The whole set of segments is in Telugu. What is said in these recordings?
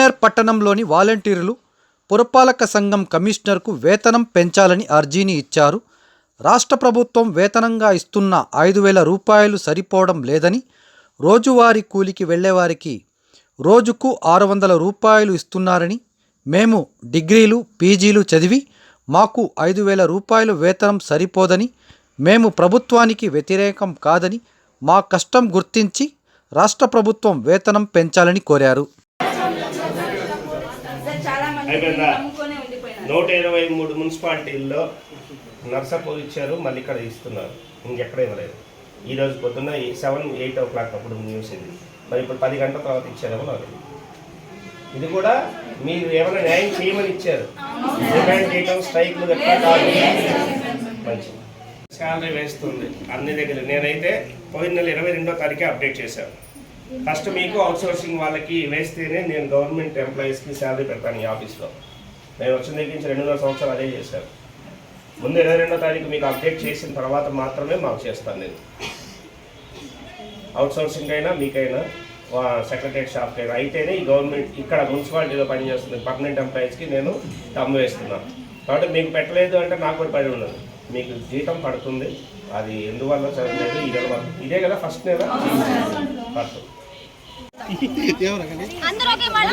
మన్నేర్ పట్టణంలోని వాలంటీర్లు పురపాలక సంఘం కమిషనర్కు వేతనం పెంచాలని అర్జీని ఇచ్చారు. రాష్ట్ర ప్రభుత్వం వేతనంగా ఇస్తున్న ఐదు వేల రూపాయలు సరిపోవడం లేదని రోజువారీ కూలికి వెళ్ళేవారికి రోజుకు ఆరు వందల రూపాయలు ఇస్తున్నారని మేము డిగ్రీలు పీజీలు చదివి మాకు ఐదు వేల రూపాయలు వేతనం సరిపోదని మేము ప్రభుత్వానికి వ్యతిరేకం కాదని మా కష్టం గుర్తించి రాష్ట్ర ప్రభుత్వం వేతనం పెంచాలని కోరారు. అయిపోయిందా? నూట ఇరవై మూడు మున్సిపాలిటీల్లో నర్సాపూర్ ఇచ్చారు మళ్ళీ ఇక్కడ ఇస్తున్నారు. ఇంకెక్కడ ఇవ్వలేదు. ఈ రోజు పొద్దున్న సెవెన్ ఎయిట్ ఓ క్లాక్ అప్పుడు న్యూస్ ఇది. మరి ఇప్పుడు పది గంటల తర్వాత ఇచ్చారేమో నాకు. ఇది కూడా మీరు ఏమైనా న్యాయం చేయమని ఇచ్చారు. డిమాండ్ చేయటం స్ట్రైక్లు మంచిది. శాలరీ వేస్తుంది. అన్ని దగ్గర నేనైతే పోయిన నెల ఇరవై రెండో తారీఖే అప్డేట్ చేశాను. ఫస్ట్ మీకు అవుట్సోర్సింగ్ వాళ్ళకి వేస్తేనే నేను గవర్నమెంట్ ఎంప్లాయీస్కి శాలరీ పెడతాను ఈ ఆఫీస్లో నేను వచ్చిన దగ్గర నుంచి రెండున్నర సంవత్సరాలు అదే చేశాను. ముందు ఇరవై రెండో తారీఖు మీకు అప్డేట్ చేసిన తర్వాత మాత్రమే మాకు చేస్తాను నేను. అవుట్సోర్సింగ్ అయినా మీకైనా సెక్రటరీ షాప్కి అయినా అయితేనే ఈ గవర్నమెంట్ ఇక్కడ మున్సిపాలిటీలో పనిచేస్తుంది పర్మనెంట్ ఎంప్లాయీస్కి నేను తమ్ము వేస్తున్నాను కాబట్టి మీకు పెట్టలేదు అంటే నాకు కూడా పని ఉండదు. మీకు జీతం పడుతుంది. అది ఎందువల్ల చదవలేదు? ఇదే ఇదే కదా ఫస్ట్ నెల పడుతుంది. అందరూ ఒకే మాట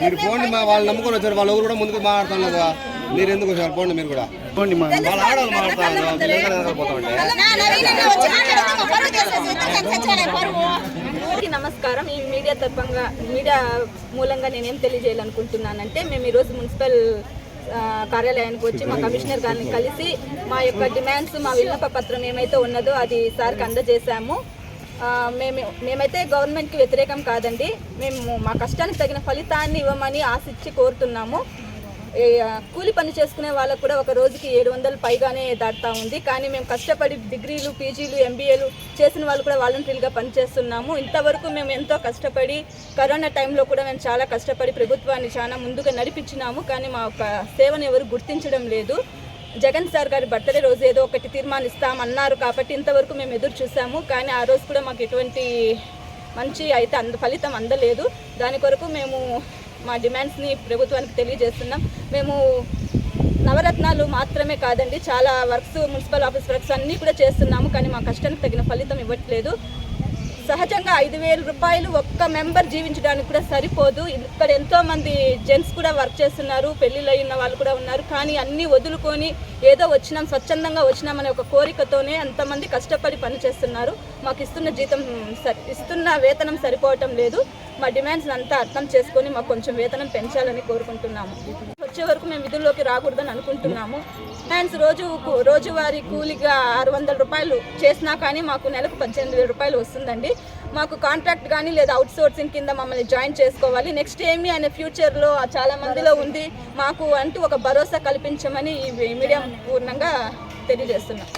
మీరు పోండి మా వాళ్ళు నమ్ముకొని వచ్చారు. వాళ్ళ ఊరు కూడా ముందుకు మాట్లాడతాం కదా మీరు ఎందుకు వచ్చారు? పోండి మీరు కూడా. పోండి మా. వాళ్ళ ఆడవాళ్ళు మాట్లాడతారు. మీరు ఎక్కడ ఎక్కడ పోతామంటే నా నవీనంగా వచ్చి మాట్లాడితే మా పరువు తీసేసి ఇద్దరు సచివాలయం పరువు. అందరికీ నమస్కారం. ఈ మీడియా తరఫంగా మీడియా మూలంగా నేనేం తెలియజేయాలనుకుంటున్నానంటే మేము ఈరోజు మున్సిపల్ కార్యాలయానికి వచ్చి మా కమిషనర్ గారిని కలిసి మా యొక్క డిమాండ్స్ మా విన్నప పత్రం ఏమైతే ఉన్నదో అది సార్కి అందజేశాము. మేము మేమైతే గవర్నమెంట్కి వ్యతిరేకం కాదండి. మేము మా కష్టానికి తగిన ఫలితాన్ని ఇవ్వమని ఆశించి కోరుతున్నాము. కూలి పని చేసుకునే వాళ్ళకు కూడా ఒక రోజుకి ఏడు వందలు పైగానే దాటుతా ఉంది. కానీ మేము కష్టపడి డిగ్రీలు పీజీలు ఎంబీఏలు చేసిన వాళ్ళు కూడా వాలంటీర్గా పనిచేస్తున్నాము. ఇంతవరకు మేము ఎంతో కష్టపడి కరోనా టైంలో కూడా మేము చాలా కష్టపడి ప్రభుత్వాన్ని చాలా ముందుగా నడిపించినాము. కానీ మా యొక్క సేవను ఎవరు గుర్తించడం లేదు. జగన్ సార్ గారి బర్త్డే రోజు ఏదో ఒకటి తీర్మానిస్తామన్నారు కాబట్టి ఇంతవరకు మేము ఎదురు చూసాము. కానీ ఆ రోజు కూడా మాకు ఎటువంటి మంచి అయితే అంద ఫలితం అందలేదు. దాని కొరకు మేము మా డిమాండ్స్ని ప్రభుత్వానికి తెలియజేస్తున్నాం. మేము నవరత్నాలు మాత్రమే కాదండి చాలా వర్క్స్ మున్సిపల్ ఆఫీస్ వర్క్స్ అన్నీ కూడా చేస్తున్నాము కానీ మా కష్టానికి తగిన ఫలితం ఇవ్వట్లేదు. సహజంగా ఐదు వేల రూపాయలు ఒక్క మెంబర్ జీవించడానికి కూడా సరిపోదు. ఇక్కడ ఎంతోమంది జెంట్స్ కూడా వర్క్ చేస్తున్నారు పెళ్ళిళ్ళు అయిన వాళ్ళు కూడా ఉన్నారు కానీ అన్నీ వదులుకొని ఏదో వచ్చినాం స్వచ్ఛందంగా వచ్చినామనే ఒక కోరికతోనే అంతమంది కష్టపడి పని చేస్తున్నారు మాకు ఇస్తున్న జీతం సరి ఇస్తున్న వేతనం సరిపోవటం లేదు. మా డిమాండ్స్ అంతా అర్థం చేసుకొని మాకు కొంచెం వేతనం పెంచాలని కోరుకుంటున్నాము. వచ్చే వరకు మేము విధుల్లోకి రాకూడదని అనుకుంటున్నాము. హ్యాండ్స్ రోజు రోజువారీ కూలిగా ఆరు వందల రూపాయలు చేసినా కానీ మాకు నెలకు పద్దెనిమిది వేల రూపాయలు వస్తుందండి. మాకు కాంట్రాక్ట్ కానీ లేదా అవుట్ సోర్సింగ్ కింద మమ్మల్ని జాయిన్ చేసుకోవాలి. నెక్స్ట్ ఏమి అనే ఫ్యూచర్లో చాలా మందిలో ఉంది. మాకు అంటూ ఒక భరోసా కల్పించమని ఈ మీడియా పూర్ణంగా తెలియజేస్తున్నాం.